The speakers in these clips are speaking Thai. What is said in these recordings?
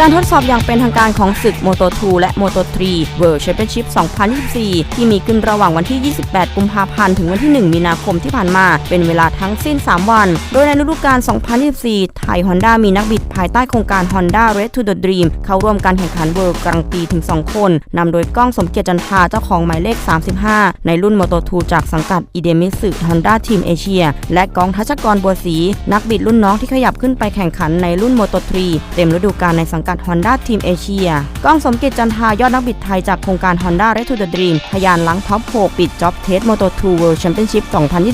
การทดสอบอย่างเป็นทางการของศึก Moto 2 และ Moto 3 World Championship 2024 ที่มีขึ้นระหว่างวันที่ 28 กุมภาพันธ์ ถึงวันที่ 1 มีนาคมที่ผ่านมา เป็นเวลาทั้งสิ้น 3 วัน โดยในฤดูกาล 2024 ไทย Honda มีนักบิดภายใต้โครงการ Honda Race to the Dream เข้าร่วมการแข่งขัน World กลางปีถึง 2 คน นำโดยก้องสมเกียรติจันทาเจ้าของหมายเลข 35 ในรุ่น Moto 2 จากสังกัด i d e m i s u Honda Team Asia และกองทัชกรบัวศรีนักบิดรุ่นน้องที่ขยับขึ้นไปแข่งขันในรุ่น Moto 3 เต็มฤดูกาลในสังกัด Honda Team Asia ก้องสมเกียรติจันทายอดนักบิดไทยจากโครงการ Honda r e to the Dream ทะยานหลังท็อป 6 ปิดจ็อบเทส Moto 2 World Championship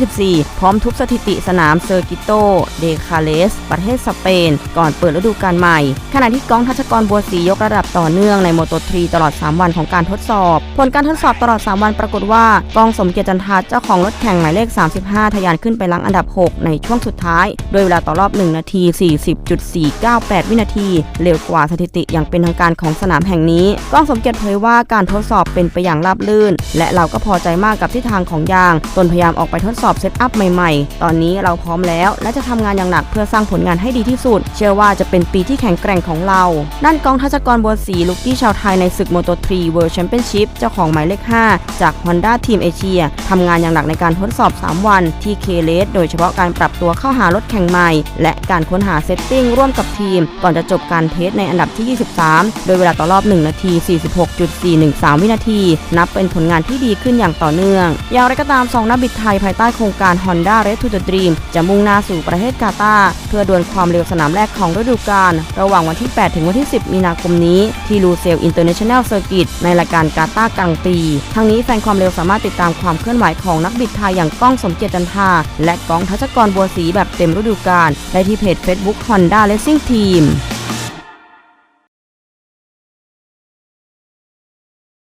2024 พร้อมทุบสถิติสนามเซอร์กิโต เดคาเลส ประเทศสเปน ก่อนเปิดฤดูกาลใหม่ ขณะที่ก้องทัชกรบัวศรียกระดับต่อเนื่องใน Moto 3ตลอด 3 วันของการทดสอบ ผลการทดสอบตลอด 3 วันปรากฏว่ากองสมเกียรติจันทาเจ้าของรถแข่งหมายเลข 35ทะยานขึ้นไปลังอันดับ 6 ในช่วงสุดท้าย โดยเวลาต่อรอบ 1 นาที 40.498 วินาที เร็วกว่าสถิติอย่างเป็นทางการของสนามแห่งนี้กล้องสมเกียรติเผยว่าการทดสอบเป็นไปอย่างราบรื่น และเราก็พอใจมากกับทิศทางของยางตนพยายามออกไปทดสอบเซตอัพใหม่ๆ ตอนนี้เราพร้อมแล้วและจะทำงานอย่างหนักเพื่อสร้างผลงานให้ดีที่สุด เชื่อว่าจะเป็นปีที่แข็งแกร่งของเรา ด้านกองทัชกรบัวศรีลูกกี้ชาวไทยในศึก Moto 3 World Championship เจ้าของหมายเลข 5 จาก Honda Team Asia ทำงานอย่างหนักในการทดสอบ 3 วันที่เคเลสโดยเฉพาะการปรับตัวเข้าหารถแข่งใหม่ และการค้นหาเซตติ้งร่วมกับทีม ก่อนจะจบการเทสในอันดับที่ 23 โดยเวลาต่อรอบ 1 นาที 46.413 วินาที นับเป็นผลงานที่ดีขึ้นอย่างต่อเนื่อง อย่างไรก็ตามสองนักบิดไทยภายใต้โครงการ Honda Race to the Dream จะมุ่งหน้าสู่ประเทศกาตาร์เพื่อดวลความเร็วสนามแรกของฤดูกาลระหว่างวันที่ 8 ถึงวันที่ 10 มีนาคมนี้ ที่ลูเซลอินเตอร์เนชั่นแนลเซอร์กิตในรายการกาตาร์กลางปี ทั้งนี้แฟนความเร็วสามารถติดตามความเคลื่อนไหวของนักบิดไทยอย่างก้องสมเกียรติจันทา และก้องทัชกรบัวศรีแบบเต็มฤดูกาลได้ที่เพจ Facebook Honda Racing Team